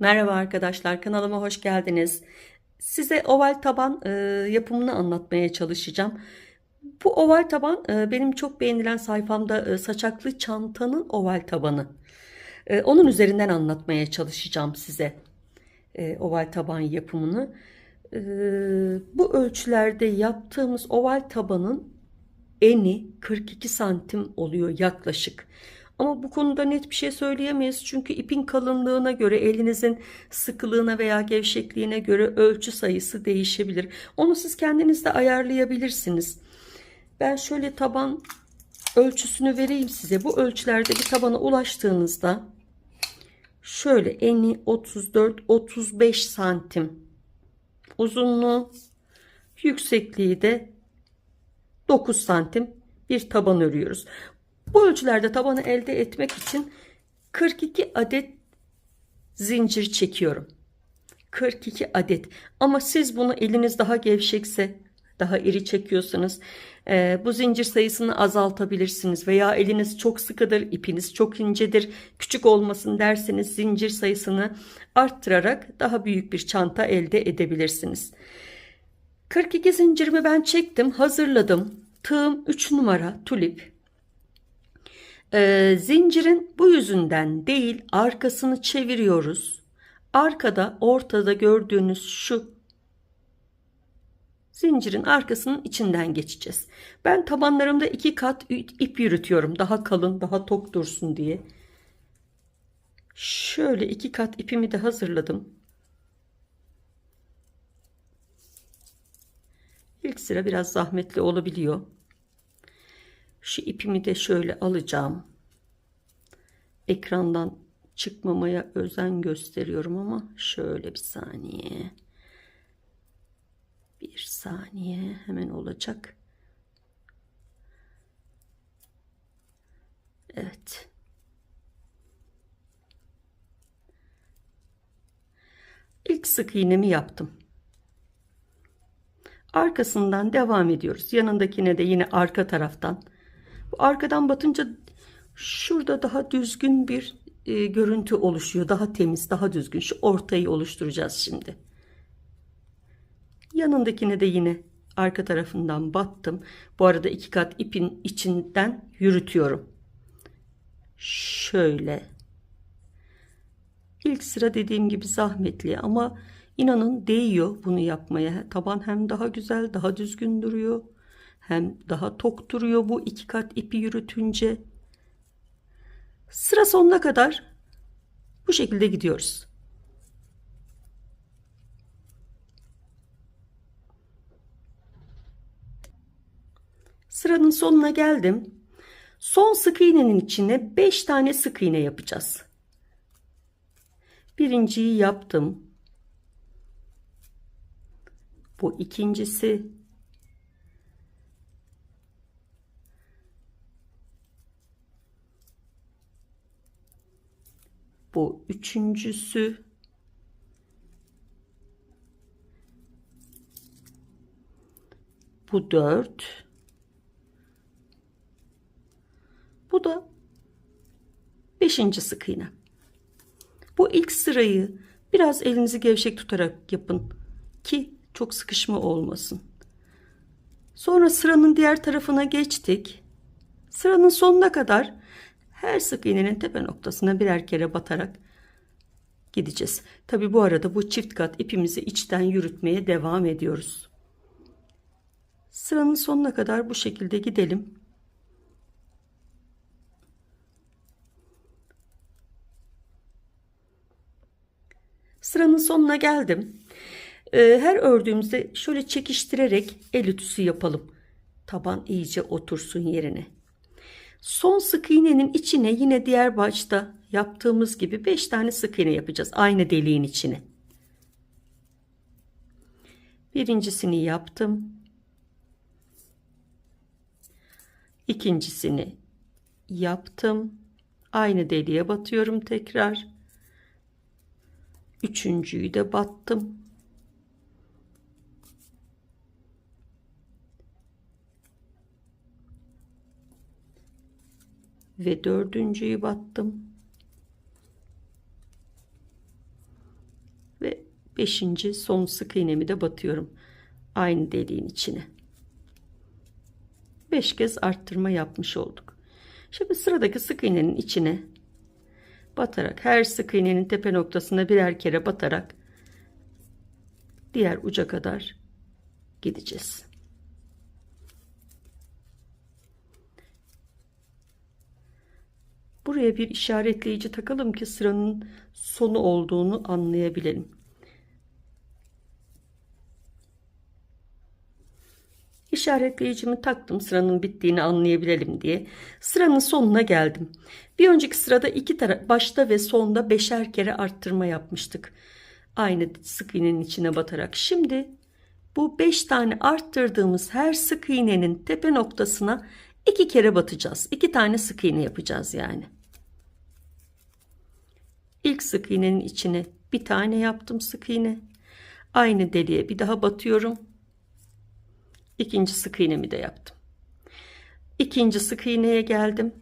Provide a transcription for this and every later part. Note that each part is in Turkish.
Merhaba arkadaşlar, kanalıma hoş geldiniz. Size oval taban e, yapımını anlatmaya çalışacağım. Bu oval taban e, benim çok beğenilen sayfamda e, saçaklı çantanın oval tabanı. E, onun üzerinden anlatmaya çalışacağım size e, oval taban yapımını. E, bu ölçülerde yaptığımız oval tabanın eni 42 santim oluyor yaklaşık. Ama bu konuda net bir şey söyleyemeyiz. Çünkü ipin kalınlığına göre elinizin sıkılığına veya gevşekliğine göre ölçü sayısı değişebilir. Onu siz kendiniz de ayarlayabilirsiniz. Ben şöyle taban ölçüsünü vereyim size. Bu ölçülerde bir tabana ulaştığınızda şöyle eni 34-35 santim uzunluğu yüksekliği de 9 santim bir taban örüyoruz. Bu ölçülerde tabanı elde etmek için 42 adet zincir çekiyorum. 42 adet ama siz bunu eliniz daha gevşekse daha iri çekiyorsanız e, bu zincir sayısını azaltabilirsiniz veya eliniz çok sıkıdır ipiniz çok incedir küçük olmasın derseniz zincir sayısını arttırarak daha büyük bir çanta elde edebilirsiniz. 42 zincirimi ben çektim hazırladım tığım 3 numara tulip ee, zincirin bu yüzünden değil arkasını çeviriyoruz. Arkada ortada gördüğünüz şu zincirin arkasının içinden geçeceğiz. Ben tabanlarımda iki kat ip yürütüyorum. Daha kalın daha tok dursun diye. Şöyle iki kat ipimi de hazırladım. İlk sıra biraz zahmetli olabiliyor. Şu ipimi de şöyle alacağım. Ekrandan çıkmamaya özen gösteriyorum ama şöyle bir saniye. Bir saniye hemen olacak. Evet. İlk sık iğnemi yaptım. Arkasından devam ediyoruz. Yanındakine de yine arka taraftan arkadan batınca şurada daha düzgün bir e, görüntü oluşuyor. Daha temiz, daha düzgün. Şu ortayı oluşturacağız şimdi. Yanındakine de yine arka tarafından battım. Bu arada iki kat ipin içinden yürütüyorum. Şöyle. İlk sıra dediğim gibi zahmetli ama inanın değiyor bunu yapmaya. Taban hem daha güzel, daha düzgün duruyor hem daha tok duruyor bu iki kat ipi yürütünce. Sıra sonuna kadar bu şekilde gidiyoruz. Sıranın sonuna geldim. Son sık iğnenin içine 5 tane sık iğne yapacağız. Birinciyi yaptım. Bu ikincisi. Bu üçüncüsü. Bu dört. Bu da beşinci sık iğne. Bu ilk sırayı biraz elinizi gevşek tutarak yapın ki çok sıkışma olmasın. Sonra sıranın diğer tarafına geçtik. Sıranın sonuna kadar her sık iğnenin tepe noktasına birer kere batarak gideceğiz. Tabi bu arada bu çift kat ipimizi içten yürütmeye devam ediyoruz. Sıranın sonuna kadar bu şekilde gidelim. Sıranın sonuna geldim. Ee, her ördüğümüzde şöyle çekiştirerek el ütüsü yapalım. Taban iyice otursun yerine. Son sık iğnenin içine yine diğer başta yaptığımız gibi 5 tane sık iğne yapacağız. Aynı deliğin içine. Birincisini yaptım. İkincisini yaptım. Aynı deliğe batıyorum tekrar. Üçüncüyü de battım. Ve dördüncüyü battım. Beşinci son sık iğnemi de batıyorum. Aynı deliğin içine. Beş kez arttırma yapmış olduk. Şimdi sıradaki sık iğnenin içine batarak her sık iğnenin tepe noktasına birer kere batarak diğer uca kadar gideceğiz. Buraya bir işaretleyici takalım ki sıranın sonu olduğunu anlayabilelim. İşaretleyicimi taktım sıranın bittiğini anlayabilelim diye. Sıranın sonuna geldim. Bir önceki sırada iki taraf başta ve sonda beşer kere arttırma yapmıştık. Aynı sık iğnenin içine batarak. Şimdi bu beş tane arttırdığımız her sık iğnenin tepe noktasına iki kere batacağız. İki tane sık iğne yapacağız yani. İlk sık iğnenin içine bir tane yaptım sık iğne. Aynı deliğe bir daha batıyorum. İkinci sık iğnemi de yaptım. İkinci sık iğneye geldim.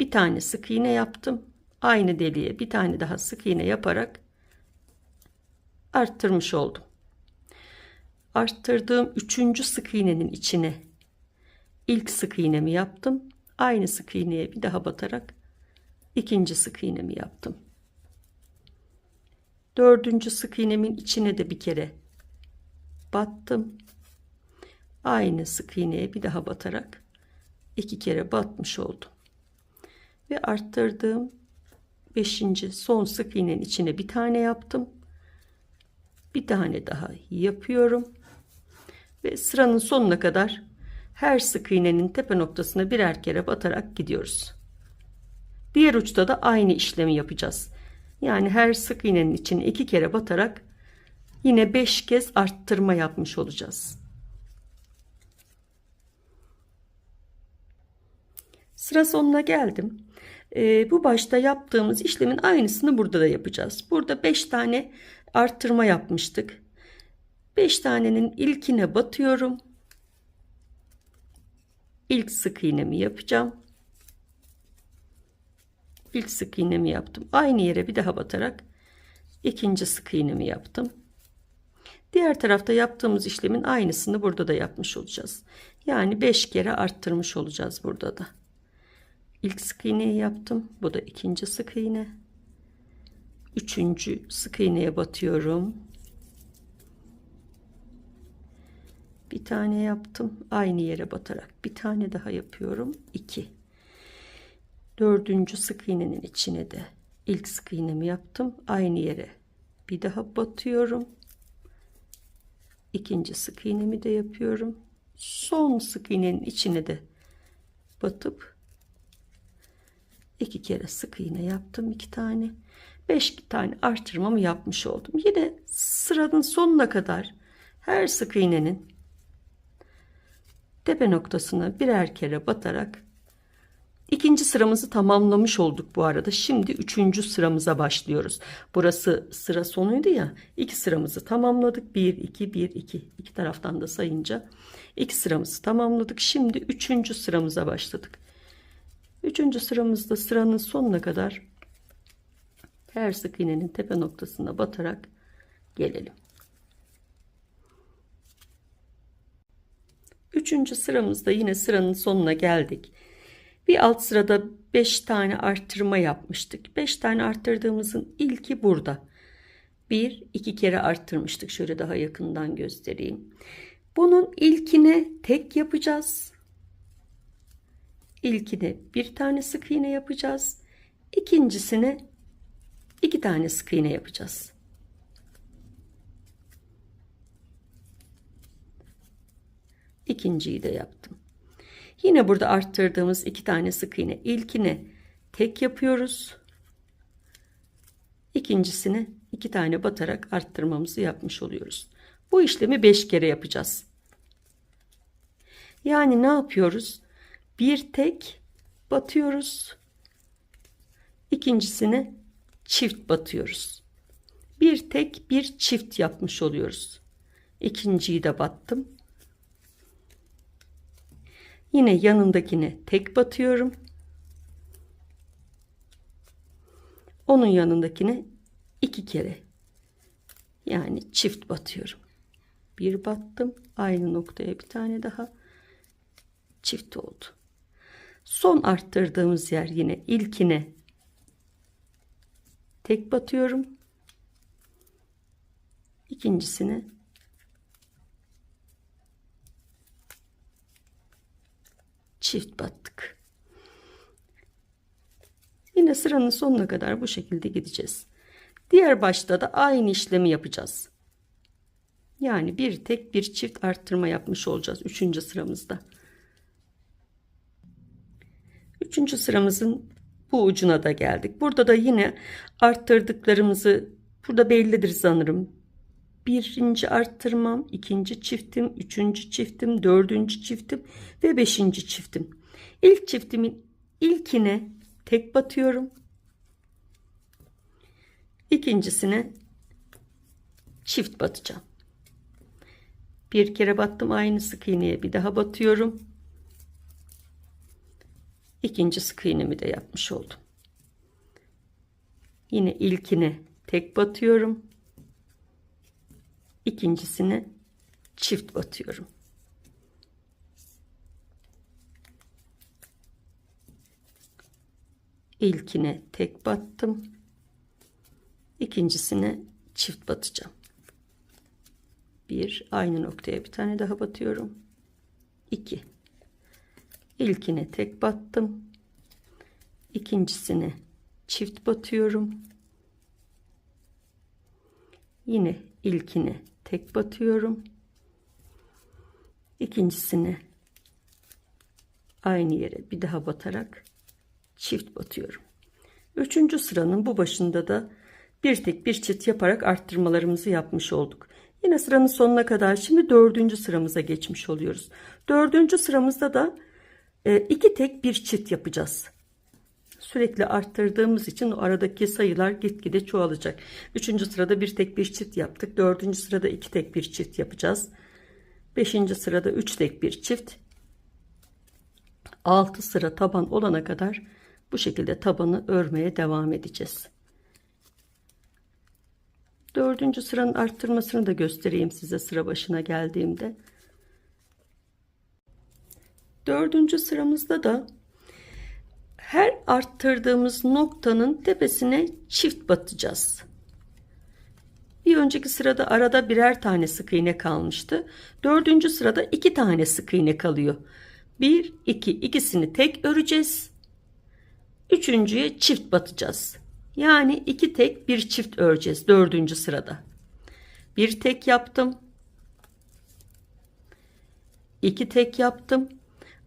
Bir tane sık iğne yaptım. Aynı deliğe bir tane daha sık iğne yaparak arttırmış oldum. Arttırdığım üçüncü sık iğnenin içine ilk sık iğnemi yaptım. Aynı sık iğneye bir daha batarak ikinci sık iğnemi yaptım. Dördüncü sık iğnemin içine de bir kere battım. Aynı sık iğneye bir daha batarak iki kere batmış oldum. Ve arttırdığım beşinci son sık iğnenin içine bir tane yaptım. Bir tane daha yapıyorum. Ve sıranın sonuna kadar her sık iğnenin tepe noktasına birer kere batarak gidiyoruz. Diğer uçta da aynı işlemi yapacağız. Yani her sık iğnenin içine iki kere batarak yine beş kez arttırma yapmış olacağız. Sıra sonuna geldim. Ee, bu başta yaptığımız işlemin aynısını burada da yapacağız. Burada 5 tane arttırma yapmıştık. 5 tanenin ilkine batıyorum. İlk sık iğnemi yapacağım. İlk sık iğnemi yaptım. Aynı yere bir daha batarak ikinci sık iğnemi yaptım. Diğer tarafta yaptığımız işlemin aynısını burada da yapmış olacağız. Yani 5 kere arttırmış olacağız burada da. İlk sık iğneyi yaptım. Bu da ikinci sık iğne. Üçüncü sık iğneye batıyorum. Bir tane yaptım. Aynı yere batarak bir tane daha yapıyorum. 2. Dördüncü sık iğnenin içine de ilk sık iğnemi yaptım. Aynı yere bir daha batıyorum. İkinci sık iğnemi de yapıyorum. Son sık iğnenin içine de batıp iki kere sık iğne yaptım. iki tane. Beş tane artırmamı yapmış oldum. Yine sıranın sonuna kadar her sık iğnenin tepe noktasına birer kere batarak İkinci sıramızı tamamlamış olduk bu arada. Şimdi üçüncü sıramıza başlıyoruz. Burası sıra sonuydu ya. İki sıramızı tamamladık. Bir, iki, bir, iki. İki taraftan da sayınca iki sıramızı tamamladık. Şimdi üçüncü sıramıza başladık. Üçüncü sıramızda sıranın sonuna kadar her sık iğnenin tepe noktasına batarak gelelim. Üçüncü sıramızda yine sıranın sonuna geldik. Bir alt sırada 5 tane arttırma yapmıştık. 5 tane arttırdığımızın ilki burada. Bir, iki kere arttırmıştık. Şöyle daha yakından göstereyim. Bunun ilkine tek yapacağız. İlkine bir tane sık iğne yapacağız. İkincisine iki tane sık iğne yapacağız. İkinciyi de yaptım. Yine burada arttırdığımız iki tane sık iğne. İlkini tek yapıyoruz. İkincisini iki tane batarak arttırmamızı yapmış oluyoruz. Bu işlemi beş kere yapacağız. Yani ne yapıyoruz? Bir tek batıyoruz. İkincisini çift batıyoruz. Bir tek bir çift yapmış oluyoruz. İkinciyi de battım. Yine yanındakine tek batıyorum. Onun yanındakine iki kere yani çift batıyorum. Bir battım aynı noktaya bir tane daha çift oldu. Son arttırdığımız yer yine ilkine tek batıyorum. İkincisine çift battık. Yine sıranın sonuna kadar bu şekilde gideceğiz. Diğer başta da aynı işlemi yapacağız. Yani bir tek bir çift arttırma yapmış olacağız üçüncü sıramızda. Üçüncü sıramızın bu ucuna da geldik. Burada da yine arttırdıklarımızı burada bellidir sanırım. Birinci arttırmam, ikinci çiftim, üçüncü çiftim, dördüncü çiftim ve beşinci çiftim. İlk çiftimin ilkine tek batıyorum. İkincisine çift batacağım. Bir kere battım aynı sık iğneye bir daha batıyorum. İkinci sık iğnemi de yapmış oldum. Yine ilkine tek batıyorum. İkincisine çift batıyorum. İlkine tek battım. İkincisine çift batacağım. Bir aynı noktaya bir tane daha batıyorum. İki. İlkine tek battım. İkincisine çift batıyorum. Yine ilkine tek batıyorum. İkincisine aynı yere bir daha batarak çift batıyorum. Üçüncü sıranın bu başında da bir tek bir çift yaparak arttırmalarımızı yapmış olduk. Yine sıranın sonuna kadar şimdi dördüncü sıramıza geçmiş oluyoruz. Dördüncü sıramızda da e, iki tek bir çift yapacağız. Sürekli arttırdığımız için o aradaki sayılar gitgide çoğalacak. Üçüncü sırada bir tek bir çift yaptık. Dördüncü sırada iki tek bir çift yapacağız. Beşinci sırada üç tek bir çift. Altı sıra taban olana kadar bu şekilde tabanı örmeye devam edeceğiz. Dördüncü sıranın arttırmasını da göstereyim size sıra başına geldiğimde. Dördüncü sıramızda da her arttırdığımız noktanın tepesine çift batacağız. Bir önceki sırada arada birer tane sık iğne kalmıştı. Dördüncü sırada iki tane sık iğne kalıyor. Bir, iki, ikisini tek öreceğiz. Üçüncüye çift batacağız. Yani iki tek bir çift öreceğiz dördüncü sırada. Bir tek yaptım. İki tek yaptım.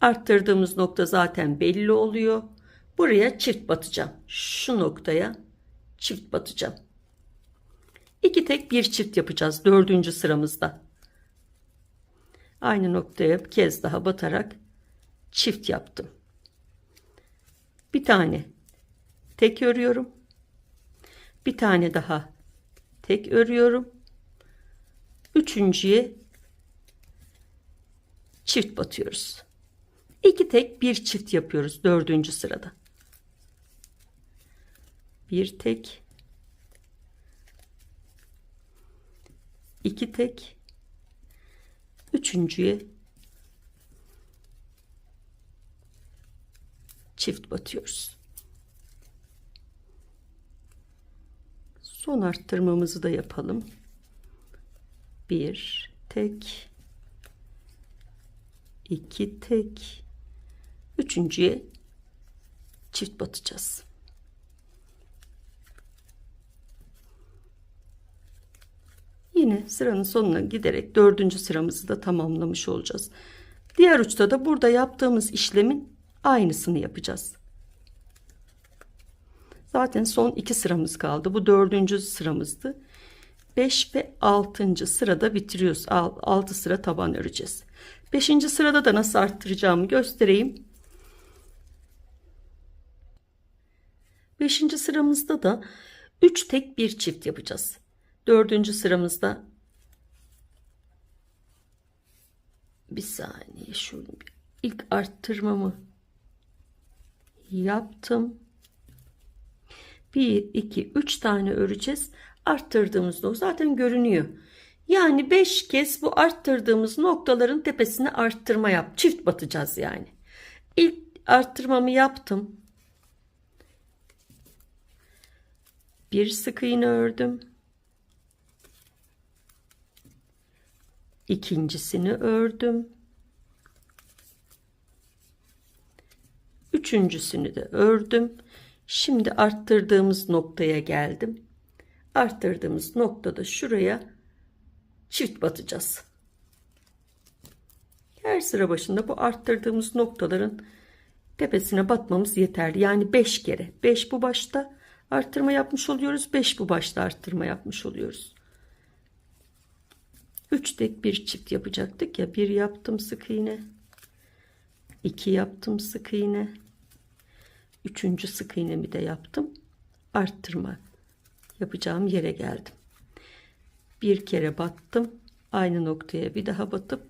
Arttırdığımız nokta zaten belli oluyor. Buraya çift batacağım. Şu noktaya çift batacağım. İki tek bir çift yapacağız dördüncü sıramızda. Aynı noktaya bir kez daha batarak çift yaptım. Bir tane tek örüyorum. Bir tane daha tek örüyorum. Üçüncüye çift batıyoruz. İki tek bir çift yapıyoruz dördüncü sırada. Bir tek iki tek üçüncüye çift batıyoruz. Son arttırmamızı da yapalım. Bir tek iki tek üçüncüye çift batacağız. Yine sıranın sonuna giderek dördüncü sıramızı da tamamlamış olacağız. Diğer uçta da burada yaptığımız işlemin aynısını yapacağız. Zaten son iki sıramız kaldı. Bu dördüncü sıramızdı. 5 ve 6. sırada bitiriyoruz. 6 sıra taban öreceğiz. 5. sırada da nasıl arttıracağımı göstereyim. 5. sıramızda da 3 tek bir çift yapacağız. 4. sıramızda bir saniye şu ilk arttırmamı yaptım. 1 2 3 tane öreceğiz. arttırdığımız nokta zaten görünüyor. Yani 5 kez bu arttırdığımız noktaların tepesine arttırma yap. Çift batacağız yani. İlk arttırmamı yaptım. Bir sık iğne ördüm. İkincisini ördüm. Üçüncüsünü de ördüm. Şimdi arttırdığımız noktaya geldim. Arttırdığımız noktada şuraya çift batacağız. Her sıra başında bu arttırdığımız noktaların tepesine batmamız yeterli. Yani 5 kere. 5 bu başta arttırma yapmış oluyoruz. 5 bu başta arttırma yapmış oluyoruz. 3 tek bir çift yapacaktık ya. 1 yaptım sık iğne. 2 yaptım sık iğne. Üçüncü sık iğnemi de yaptım. Arttırma yapacağım yere geldim. Bir kere battım. Aynı noktaya bir daha batıp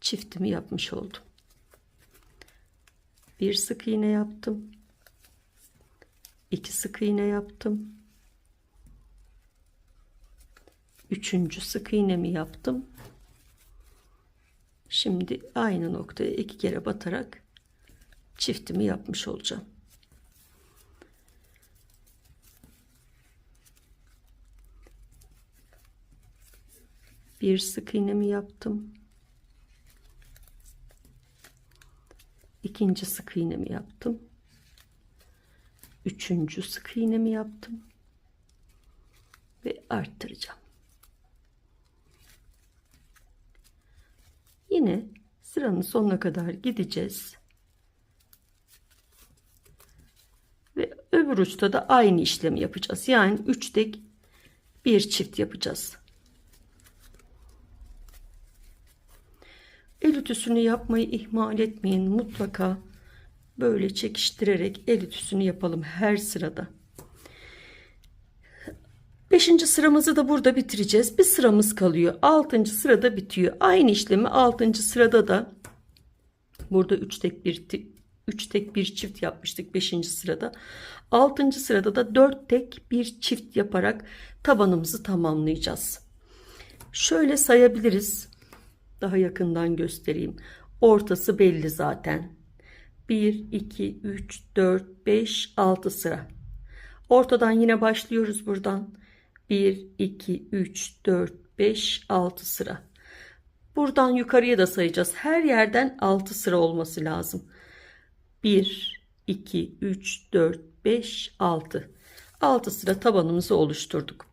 çiftimi yapmış oldum. Bir sık iğne yaptım. iki sık iğne yaptım. Üçüncü sık iğnemi yaptım. Şimdi aynı noktaya iki kere batarak çiftimi yapmış olacağım. Bir sık iğnemi yaptım. İkinci sık iğnemi yaptım. Üçüncü sık iğnemi yaptım. Ve arttıracağım. Yine sıranın sonuna kadar gideceğiz. Ve öbür uçta da aynı işlemi yapacağız. Yani 3 tek bir çift yapacağız. El ütüsünü yapmayı ihmal etmeyin. Mutlaka böyle çekiştirerek el ütüsünü yapalım her sırada. Beşinci sıramızı da burada bitireceğiz. Bir sıramız kalıyor. Altıncı sırada bitiyor. Aynı işlemi altıncı sırada da burada üç tek bir üç tek bir çift yapmıştık beşinci sırada. Altıncı sırada da dört tek bir çift yaparak tabanımızı tamamlayacağız. Şöyle sayabiliriz. Daha yakından göstereyim. Ortası belli zaten. 1, 2, 3, 4, 5, 6 sıra. Ortadan yine başlıyoruz buradan. 1, 2, 3, 4, 5, 6 sıra. Buradan yukarıya da sayacağız. Her yerden 6 sıra olması lazım. 1, 2, 3, 4, 5, 6. 6 sıra tabanımızı oluşturduk.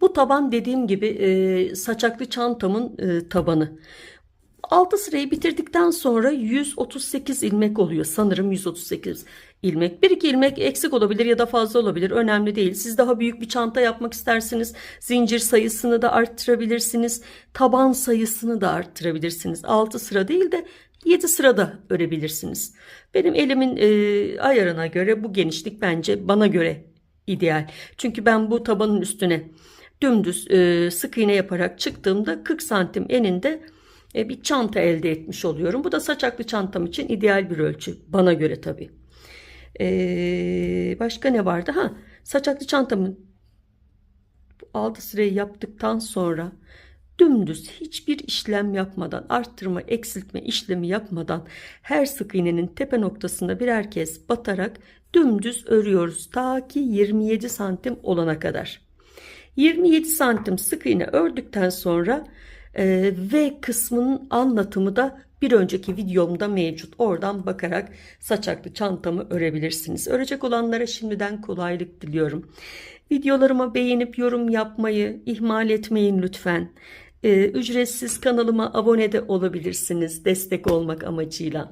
Bu taban dediğim gibi saçaklı çantamın e, tabanı. 6 sırayı bitirdikten sonra 138 ilmek oluyor. Sanırım 138 ilmek. Bir iki ilmek eksik olabilir ya da fazla olabilir. Önemli değil. Siz daha büyük bir çanta yapmak isterseniz zincir sayısını da arttırabilirsiniz. Taban sayısını da arttırabilirsiniz. 6 sıra değil de 7 sırada örebilirsiniz. Benim elimin e, ayarına göre bu genişlik bence bana göre ideal. Çünkü ben bu tabanın üstüne dümdüz e, sık iğne yaparak çıktığımda 40 santim eninde bir çanta elde etmiş oluyorum. Bu da saçaklı çantam için ideal bir ölçü. Bana göre tabii. E, başka ne vardı? Ha, saçaklı çantamın 6 sırayı yaptıktan sonra dümdüz hiçbir işlem yapmadan arttırma eksiltme işlemi yapmadan her sık iğnenin tepe noktasında birer kez batarak dümdüz örüyoruz ta ki 27 santim olana kadar. 27 santim sık iğne ördükten sonra e, V kısmının anlatımı da bir önceki videomda mevcut. Oradan bakarak saçaklı çantamı örebilirsiniz. Örecek olanlara şimdiden kolaylık diliyorum. Videolarıma beğenip yorum yapmayı ihmal etmeyin lütfen. Ee, ücretsiz kanalıma abone de olabilirsiniz destek olmak amacıyla.